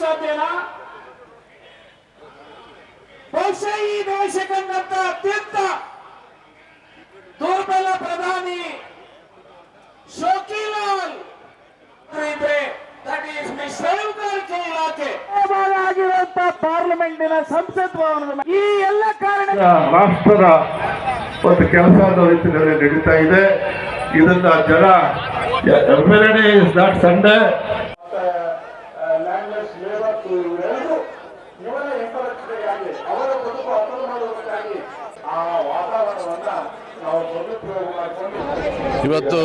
ಸಾಧ್ಯನಾ? ಬಹುಶಃ ಈ ದೇಶಕ್ಕಂತ ಅತ್ಯಂತ ದುರ್ಬಲ ಪ್ರಧಾನಿ ಶೋಕಿಲಾಲ್. ಇದ್ರೆ ದಟ್ ಈಸ್ ಮೀನುಗಾರಿಕೆ ಇಲಾಖೆ ಆಗಿರುವಂತ ಪಾರ್ಲಿಮೆಂಟಿನ ಸಂಸತ್ ಭವನದ ಈ ಎಲ್ಲ ಕಾರಣ ರಾಷ್ಟ್ರದ ಒಂದು ಕೆಲಸದ ರೀತಿಯಲ್ಲಿ ನಡೀತಾ ಇದೆ. ಇದನ್ನ ಜನ ಎವ್ರಿ ಇಸ್ ನಾಟ್ ಸಂಡೇ ಇವರ ಅವರ ಬದುಕು ಆ ವಾತಾವರಣವನ್ನ ಇವತ್ತು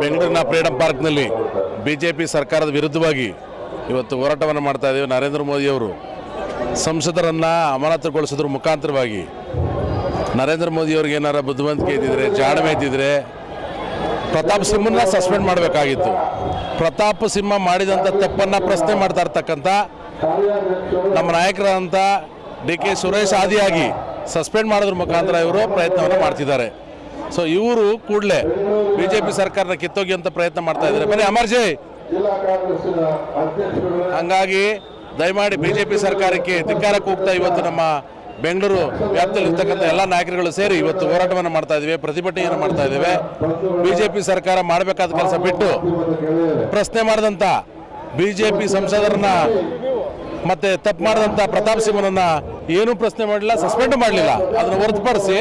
ಬೆಂಗಳೂರಿನ ಫ್ರೀಡಂ ಪಾರ್ಕ್ನಲ್ಲಿ ಬಿ ಜೆ ಪಿ ಸರ್ಕಾರದ ವಿರುದ್ಧವಾಗಿ ಇವತ್ತು ಹೋರಾಟವನ್ನು ಮಾಡ್ತಾ ಇದ್ದೀವಿ. ನರೇಂದ್ರ ಮೋದಿಯವರು ಸಂಸದರನ್ನು ಅಮಾನತುಗೊಳಿಸೋದ್ರ ಮುಖಾಂತರವಾಗಿ. ನರೇಂದ್ರ ಮೋದಿಯವ್ರಿಗೆ ಏನಾರ ಬುದ್ಧಿವಂತಿಕೆ ಇದ್ದಿದ್ರೆ, ಜಾಣ್ಮೆ ಇದ್ದಿದ್ರೆ ಪ್ರತಾಪ್ ಸಿಂಹನ್ನ ಸಸ್ಪೆಂಡ್ ಮಾಡಬೇಕಾಗಿತ್ತು. ಪ್ರತಾಪ್ ಸಿಂಹ ಮಾಡಿದಂಥ ತಪ್ಪನ್ನು ಪ್ರಶ್ನೆ ಮಾಡ್ತಾ ಇರ್ತಕ್ಕಂಥ ನಮ್ಮ ನಾಯಕರಾದಂಥ ಡಿ ಕೆ ಸುರೇಶ್ ಆದಿಯಾಗಿ ಸಸ್ಪೆಂಡ್ ಮಾಡೋದ್ರ ಮುಖಾಂತರ ಇವರು ಪ್ರಯತ್ನವನ್ನು ಮಾಡ್ತಿದ್ದಾರೆ. ಸೊ ಇವರು ಕೂಡಲೇ ಬಿ ಜೆ ಪಿ ಸರ್ಕಾರನ ಕಿತ್ತೋಗಿ ಅಂತ ಪ್ರಯತ್ನ ಮಾಡ್ತಾ ಇದ್ದಾರೆ. ಬನ್ನಿ ಅಮರ್ಜಿ ಹಂಗಾಗಿ ದಯಮಾಡಿ ಬಿ ಜೆ ಪಿ ಸರ್ಕಾರಕ್ಕೆ ಧಿಕ್ಕಾರ ಹೋಗ್ತಾ ಇವತ್ತು ನಮ್ಮ ಬೆಂಗಳೂರು ವ್ಯಾಪ್ತಿಯಲ್ಲಿ ಇರ್ತಕ್ಕಂಥ ಎಲ್ಲ ನಾಯಕರುಗಳು ಸೇರಿ ಇವತ್ತು ಹೋರಾಟವನ್ನು ಮಾಡ್ತಾ ಇದ್ದೇವೆ, ಪ್ರತಿಭಟನೆಯನ್ನು ಮಾಡ್ತಾ ಇದ್ದೇವೆ. ಬಿಜೆಪಿ ಸರ್ಕಾರ ಮಾಡಬೇಕಾದ ಕೆಲಸ ಬಿಟ್ಟು ಪ್ರಶ್ನೆ ಮಾಡಿದಂಥ ಬಿಜೆಪಿ ಸಂಸದರನ್ನ ಮತ್ತೆ ತಪ್ಪು ಮಾಡಿದಂಥ ಪ್ರತಾಪ್ ಸಿಂಹನನ್ನ ಏನೂ ಪ್ರಶ್ನೆ ಮಾಡಲಿಲ್ಲ, ಸಸ್ಪೆಂಡ್ ಮಾಡಲಿಲ್ಲ. ಅದನ್ನು ಹೊರತುಪಡಿಸಿ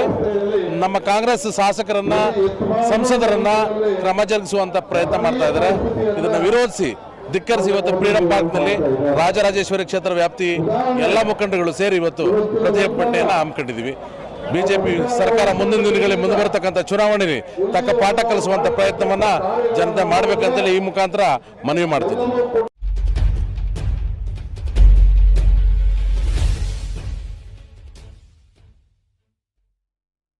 ನಮ್ಮ ಕಾಂಗ್ರೆಸ್ ಶಾಸಕರನ್ನ, ಸಂಸದರನ್ನ ಕ್ರಮ ಜರುಗಿಸುವಂತ ಪ್ರಯತ್ನ ಮಾಡ್ತಾ ಇದ್ದಾರೆ. ಇದನ್ನು ವಿರೋಧಿಸಿ ಧಿಕ್ಕರಿಸಿ ಇವತ್ತು ಫ್ರೀಡಂ ಪಾರ್ಕ್ನಲ್ಲಿ ರಾಜರಾಜೇಶ್ವರಿ ಕ್ಷೇತ್ರ ವ್ಯಾಪ್ತಿ ಎಲ್ಲ ಮುಖಂಡಗಳು ಸೇರಿ ಇವತ್ತು ಪ್ರತಿಭಟನೆಯನ್ನು ಹಮ್ಮಿಕೊಂಡಿದ್ದೀವಿ. ಬಿಜೆಪಿ ಸರ್ಕಾರ ಮುಂದಿನ ದಿನಗಳಲ್ಲಿ ಮುಂದೆ ಬರತಕ್ಕಂಥ ಚುನಾವಣೆಯಲ್ಲಿ ತಕ್ಕ ಪಾಠ ಕಲಿಸುವಂತ ಪ್ರಯತ್ನವನ್ನ ಜನತೆ ಮಾಡಬೇಕಂತೇಳಿ ಈ ಮುಖಾಂತರ ಮನವಿ ಮಾಡ್ತೀನಿ